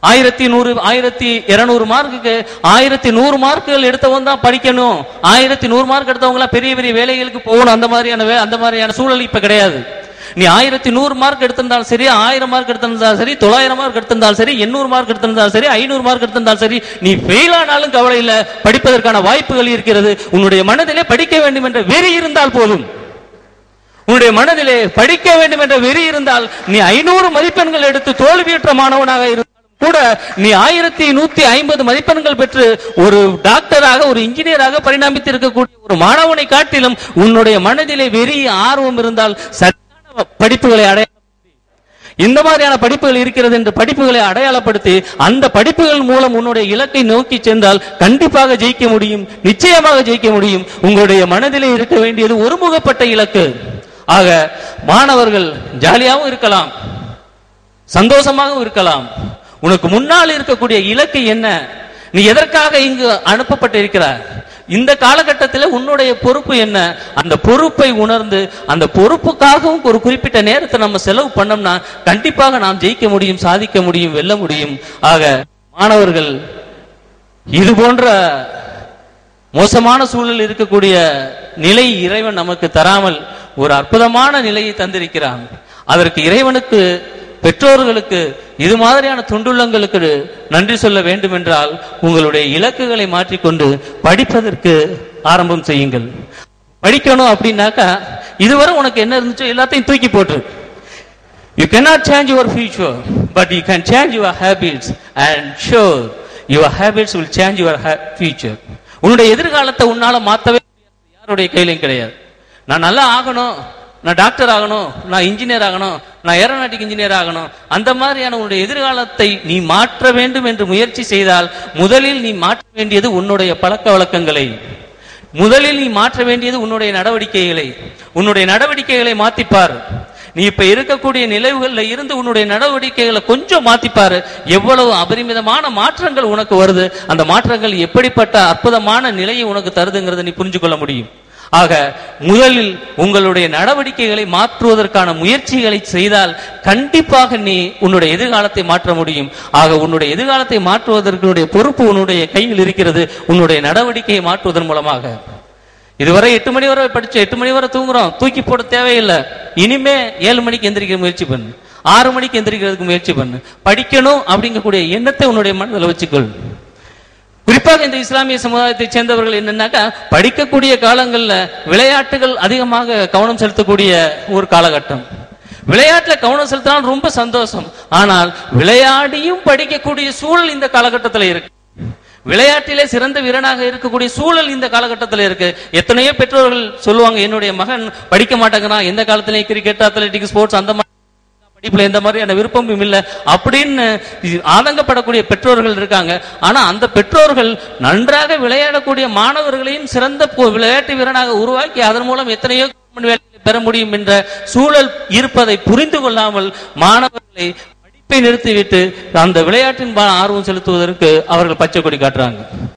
ஆயிரத்தி நூறு ஆயிரத்தி இருநூறு மார்க்குக்கு ஆயிரத்தி நூறு மார்க்குகள் எடுத்தவன் தான் படிக்கணும். ஆயிரத்தி நூறு மார்க் எடுத்தவங்களாம் பெரிய பெரிய வேலைகளுக்கு போகணும். அந்த மாதிரியான அந்த மாதிரியான சூழல் இப்ப கிடையாது. நீ ஆயிரத்தி நூறு மார்க் எடுத்திருந்தாலும் சரி ஆயிரம் மார்க் எடுத்திருந்தாலும் சரி தொள்ளாயிரம் மார்க் எடுத்திருந்தாலும் சரி எண்ணூறு மார்க் எடுத்திருந்தாலும் சரி ஐநூறு மார்க் எடுத்திருந்தாலும் சரி நீ ஃபெயில் ஆனாலும் கவலை இல்ல. படிப்பதற்கான வாய்ப்புகள் இருக்கிறது. உன்னுடைய மனதிலே படிக்க வேண்டும் என்ற வெறி இருந்தால் போதும். உன்னுடைய மனதிலே படிக்க வேண்டும் என்ற வெறி இருந்தால் நீ ஐநூறு மதிப்பெண்கள் எடுத்து தோல்வியுற்ற மாணவனாக இருந்தாலும் கூட நீ ஆயிரத்தி நூத்தி ஐம்பது மதிப்பெண்கள் பெற்று ஒரு டாக்டராக ஒரு இன்ஜினியராக பரிணாமித்து இருக்கக்கூடிய ஒரு மாணவனை காட்டிலும் உன்னுடைய மனதிலே வெறி ஆர்வம் இருந்தால் சரியான படிப்புகளை அடைய இந்த மாதிரியான படிப்புகள் இருக்கிறது என்று படிப்புகளை அடையாளப்படுத்தி அந்த படிப்புகள் மூலம் உன்னுடைய இலக்கை நோக்கி சென்றால் கண்டிப்பாக ஜெயிக்க முடியும் நிச்சயமாக ஜெயிக்க முடியும். உங்களுடைய மனதிலே இருக்க வேண்டியது ஒருமுகப்பட்ட இலக்கு. ஆக மாணவர்கள் ஜாலியாகவும் இருக்கலாம் சந்தோஷமாகவும் இருக்கலாம். உனக்கு முன்னால் இருக்கக்கூடிய இலக்கு என்ன? நீ எதற்காக இங்கு அனுப்பப்பட்டிருக்கிறாய்? இந்த காலகட்டத்தில் உன்னுடைய பொறுப்பு என்ன? அந்த பொறுப்பை உணர்ந்து அந்த பொறுப்புக்காகவும் ஒரு குறிப்பிட்ட நேரத்தை நம்ம செலவு பண்ணோம்னா கண்டிப்பாக நாம் ஜெயிக்க முடியும் சாதிக்க முடியும் வெல்ல முடியும். ஆக மாணவர்கள் இது போன்ற மோசமான சூழல் இருக்கக்கூடிய நிலை இறைவன் நமக்கு தராமல் ஒரு அற்புதமான நிலையை தந்திருக்கிறான். அதற்கு இறைவனுக்கு பெற்றோர்களுக்கு இது மாதிரியான தொண்டுள்ளங்களுக்கு நன்றி சொல்ல வேண்டும் என்றால் உங்களுடைய இலக்குகளை மாற்றிக்கொண்டு படிப்பதற்கு ஆரம்பம் செய்யுங்கள். படிக்கணும் அப்படின்னாக்கா இதுவரை உனக்கு என்ன இருந்துச்சோ எல்லாத்தையும் தூக்கி போட்டு. You cannot change your future but you can change your habits and sure your habits will change your future உன்னுடைய எதிர்காலத்தை உன்னால மாத்தவே யாருடைய கையிலையும் கிடையாது. நான் நல்லா ஆகணும். நான் டாக்டர் ஆகணும். நான் இன்ஜினியர் ஆகணும். நான் ஏரோநாட்டிக் இன்ஜினியர் ஆகணும். அந்த மாதிரியான உன்னுடைய எதிர்காலத்தை நீ மாற்ற வேண்டும் என்று முயற்சி செய்தால் முதலில் நீ மாற்ற வேண்டியது உன்னுடைய பழக்க வழக்கங்களை. முதலில் நீ மாற்ற வேண்டியது உன்னுடைய நடவடிக்கைகளை. உன்னுடைய நடவடிக்கைகளை மாத்திப்பார். நீ இப்ப இருக்கக்கூடிய நிலைவுகள்ல இருந்து உன்னுடைய நடவடிக்கைகளை கொஞ்சம் மாத்திப்பாரு. எவ்வளவு அபரிமிதமான மாற்றங்கள் உனக்கு வருது. அந்த மாற்றங்கள் எப்படிப்பட்ட அற்புதமான நிலையை உனக்கு தருதுங்கிறத நீ புரிஞ்சு கொள்ள முடியும். ஆக முதலில் உங்களுடைய நடவடிக்கைகளை மாற்றுவதற்கான முயற்சிகளை செய்தால் கண்டிப்பாக நீ உன்னுடைய எதிர்காலத்தை மாற்ற முடியும். ஆக உன்னுடைய எதிர்காலத்தை மாற்றுவதற்குடைய பொறுப்பு உன்னுடைய கையில் இருக்கிறது. உன்னுடைய நடவடிக்கையை மாற்றுவதன் மூலமாக. இதுவரை எட்டு மணி வரை படிச்சு எட்டு மணி வரை தூங்குறோம். தூக்கி போட தேவையில்லை. இனிமே ஏழு மணிக்கு எந்திரிக்க முயற்சி பண்ணு. ஆறு மணிக்கு எந்திரிக்கிறதுக்கு முயற்சி பண்ணு. படிக்கணும் அப்படிங்கக்கூடிய எண்ணத்தை உன்னுடைய மனதில் வச்சுக்கொள். குறிப்பாக இந்த இஸ்லாமிய சமுதாயத்தை சேர்ந்தவர்கள் என்னன்னாக்கா படிக்கக்கூடிய காலங்கள்ல விளையாட்டுகள் அதிகமாக கவனம் செலுத்தக்கூடிய ஒரு காலகட்டம். விளையாட்டுல கவனம் செலுத்தினால் ரொம்ப சந்தோஷம். ஆனால் விளையாடியும் படிக்கக்கூடிய சூழல் இந்த காலகட்டத்தில் இருக்கு. விளையாட்டிலே சிறந்த வீரனாக இருக்கக்கூடிய சூழல் இந்த காலகட்டத்தில் இருக்கு. எத்தனையோ பெற்றோர்கள் சொல்லுவாங்க என்னுடைய மகன் படிக்க மாட்டேங்கிறான். எந்த காலத்திலேயும் கிரிக்கெட் அத்லெட்டிக் ஸ்போர்ட்ஸ் அந்த மாதிரி படிப்புல எந்த மாதிரியான விருப்பமும் இல்ல. அப்படின்னு ஆதங்கப்படக்கூடிய பெற்றோர்கள் இருக்காங்க. ஆனா அந்த பெற்றோர்கள் நன்றாக விளையாடக்கூடிய மாணவர்களையும் சிறந்த விளையாட்டு வீரனாக உருவாக்கி அதன் மூலம் எத்தனையோ வேலைகளை பெற முடியும் என்ற சூழல் இருப்பதை புரிந்து கொள்ளாமல் மாணவர்களை படிப்பை நிறுத்திவிட்டு அந்த விளையாட்டின் ஆர்வம் செலுத்துவதற்கு அவர்கள் பச்சை கொடி காட்டுறாங்க.